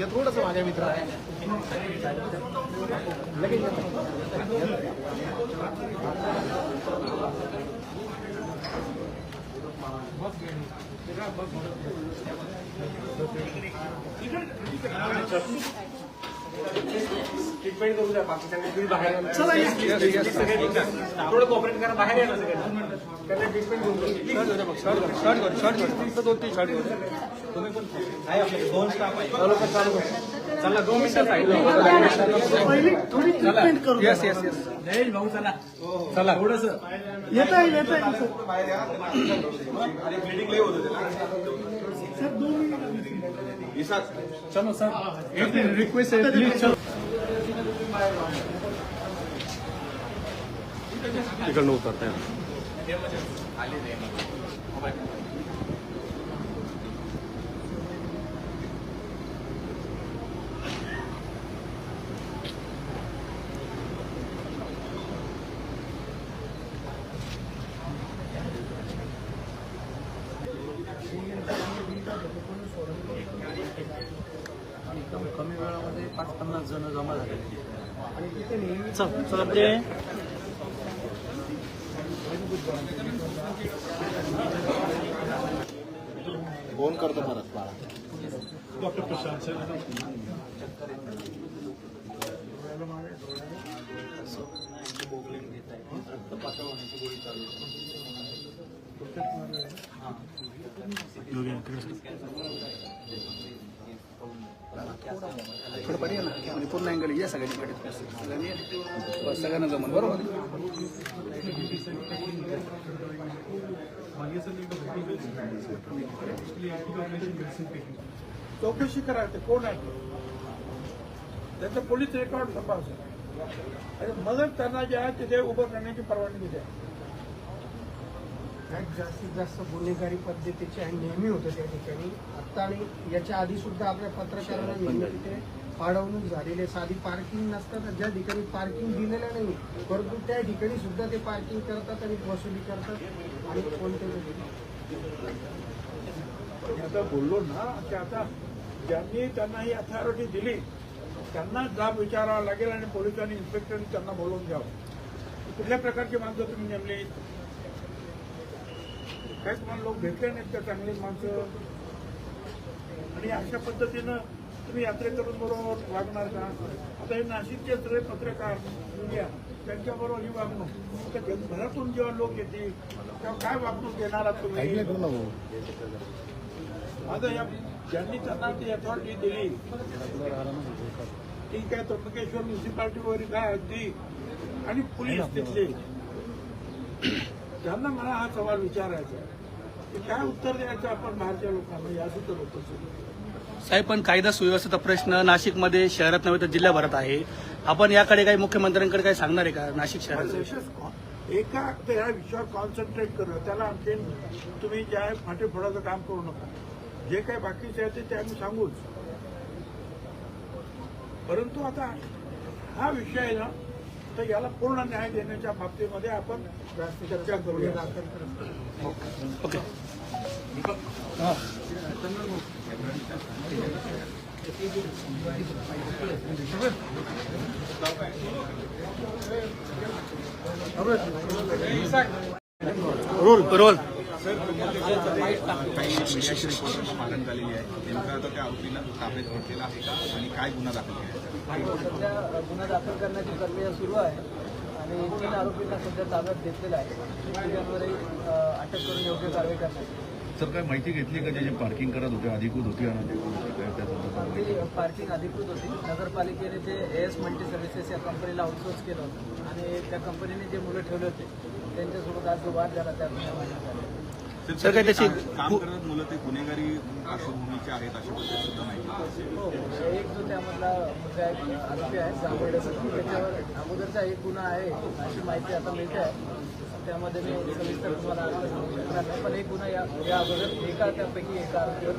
या थोडंसं माझ्या मित्र लगेच ट्रीटमेंट करू द्या बाकी सगळे तुम्ही बाहेर या. सगळे निघा. थोडं कॉपरेट करा बाहेर या ना सगळे. त्यांना ट्रीटमेंट आहे आहे चालू दोन मिनिटं साईडला येस येस येस जयेश भाऊ चला. चला. थोडस. येता येईल येता येईल सर. बाहेर या. आणि ब्लिडिंग लई होत होते सर दोन मिनिट. चलो सर. एक रिक्वेस्ट आहे. प्लीज चलो. तिकडनं उतरताय कमी वेळामध्ये पाच पन्नास जण जमा झाले आणि तिथे नेहमी चल चल फोन करतो परत बाळा डॉक्टर प्रशांत सर थोडं पर्याय ना म्हणजे पूर्ण अँगल या सगळ्यांकडे सगळ्यांनी या. बस सगळ्यांना जमन बरोबर? चौकशी करायचं कोण आहे? त्याचं पोलीस रेकॉर्ड तपासा. आणि मगच त्यांना जे आहे तिथे उभं करण्याची परवानगी द्या. जास्तीत जास्त गुन्हेगारी पद्धतीचे आणि नेहमी होतं त्या ठिकाणी. आता आणि याच्या आधी सुद्धा आपल्या पत्रकारांना नेहमी तिथे पाडवणूक झालेले साधी पार्किंग नसतात ज्या ठिकाणी पार्किंग दिलेलं नाही परंतु त्या ठिकाणी सुद्धा ते पार्किंग करतात आणि वसुली करतात आणि कोणते आता बोललो ना की आता ज्यांनी त्यांना ही अथॉरिटी दिली त्यांना जाब विचारावा लागेल आणि पोलिसांनी इन्स्पेक्टरनी त्यांना बोलवून घ्यावं. कुठल्या प्रकारची माणसं तुम्ही नेमली? काय तुम्हाला लोक भेटले नाहीत का चांगली माणसं? आणि अशा पद्धतीनं तुम्ही यात्रेकरूंबरोबर वागणार का? आता हे नाशिकचे सगळे पत्रकार मीडिया त्यांच्याबरोबर ही वागणूक. आता जगभरातून जेव्हा लोक येतील तेव्हा काय वागणूक देणार आहात तुम्ही? आता या ज्यांनी त्यांना ती अथॉरिटी दिली ठीक आहे त्र्यंबकेश्वर म्युन्सिपाल्टी वगैरे काय अगदी आणि पोलीस तिथले. त्यांना मला हा सवाल विचारायचा आहे. की काय उत्तर द्यायचं आपण बाहेरच्या लोकांना? या सुद्धा लोक साहेब पण कायदा सुव्यवस्थेचा प्रश्न नाशिकमध्ये शहरात नव्हे तर जिल्ह्याभरात आहे. आपण याकडे काही मुख्यमंत्र्यांकडे काही सांगणार आहे का नाशिक शहराचं? विशेष एका त्या विषयावर कॉन्सन्ट्रेट करा त्याला आणखीन तुम्ही जे आहे फाटे फोडाचं काम करू नका. जे काही बाकीचे आहे ते ते आम्ही सांगूच. परंतु आता हा विषय आहे ना तर याला पूर्ण न्याय देण्याच्या बाबतीमध्ये आपण चर्चा करूया ओके. Role role. काही मीडियाची रिपोर्ट झालेली आहे नेमकं आता त्या आरोपीला ताब्यात घेतलेला आहे का आणि काय गुन्हा दाखल केला आहे? सध्या गुन्हा दाखल करण्याची प्रक्रिया सुरू आहे आणि तीन आरोपींना सध्या ताब्यात घेतलेला आहे तिघांवरही अटक करून योग्य कारवाई करण्यात सर काय माहिती घेतली का जे पार्किंग करत होते अधिकृत होती आणि ती पार्किंग अधिकृत होती. नगरपालिकेने ते एस मल्टी सर्व्हिसेस या कंपनीला आउटसोर्स केलं होतं. आणि त्या कंपनीने जे मुलं ठेवले होते त्यांच्यासोबत आज जो वाद झाला त्या सर, काय त्याची- काम करत मुलं ते गुन्हेगारी पार्श्वभूमीचे आहेत अशी पद्धत सुद्धा माहिती आहे. हो एक जो त्यामधला आहे आरोपी आहे त्याच्यावर अगोदरचा एक गुन्हा आहे अशी माहिती आता मिळते. आहे त्यामध्ये मी सविस्तर तुम्हाला पण एक गुन्हा या या अगोदर एका त्यापैकी एका आरोपीवर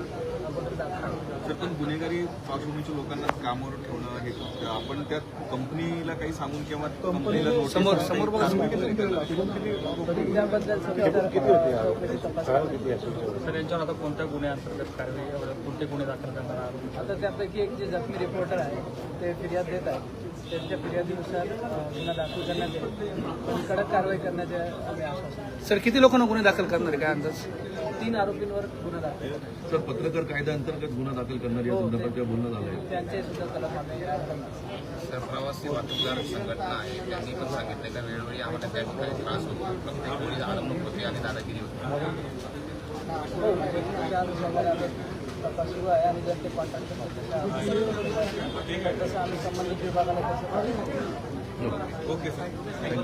तर पण गुन्हेगारी पार्श्वभूमीच्या लोकांना कामावर ठेवणं हे आपण त्या कंपनीला काही सांगून किंवा कंपनीला समोर- समोर बघा, सर यांच्यावर आता कोणत्या गुन्हे अंतर्गत कारवाई कोणते गुन्हे दाखल करणार आता त्यापैकी एक जे जखमी रिपोर्टर आहे ते फिर्याद देत आहे त्यांच्या फिर्यादीनुसार गुन्हा दाखल करण्यात येईल. पण कडक कारवाई करण्याचे आम्ही आश्वासन. सर किती लोकांना गुन्हे दाखल करणार आहे? काय अंदाज? तीन आरोपींवर गुन्हा दाखल सर पत्रकार कायद्याअंतर्गत गुन्हा दाखल करणार या हो, संदर्भात बोलणं झालंय. येईल. त्यांचे सुद्धा आम्ही करणार तर प्रवासी वाहतूकदार संघटना आहे. त्यांनी पण सांगितलं का वेळोवेळी आम्हाला त्या ठिकाणी त्रास होतो. प्रत्येक वेळी आडमणूक होते आणि दादागिरी होती. सुरू आहे आणि जर ते तसं आम्ही संबंधित विभागाला ओके सर. थँक्यू